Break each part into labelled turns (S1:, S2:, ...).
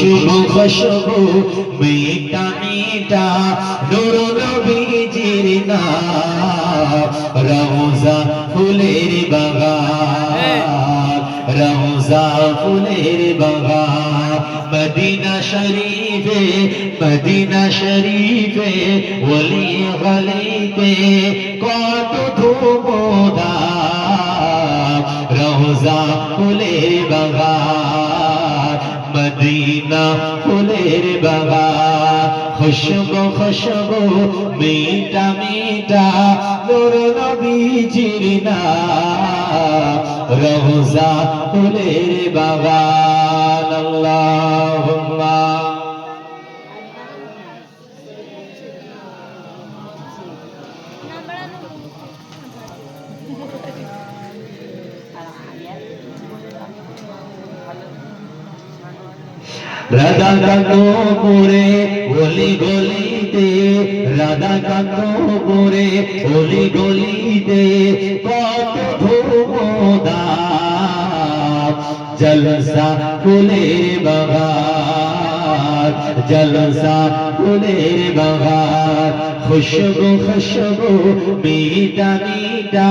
S1: খুশবু খুশবু মিঠা মিঠা নূর নবীজির নাম। রওজা ফুলের বাগান, রওজা ফুলের বাগান। মদিনা শরীফে মদিনা শরীফে, ওলি গলিতে কত ধুমধাম। রওজা ফুলের মদিনা ফুলের বাগান খুশবু খুশবু মিঠা মিঠা নূর নবীজির নাম রওজা ফুলের বাগান আল্লাহুম্মা। রাধা কান্ত পুরে গলি গলিতে রাধা কান্ত পুরে গলি গলিতে কত ধুমদা জলসা ফুলের বাগান, জলসা ফুলের বাগান, খুশবু খুশবু মিঠা মিঠা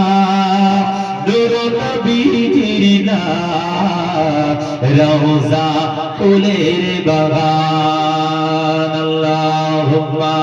S1: নূর নবীজির নাম, রওজা ফুলের বাগান আল্লাহুম্মা।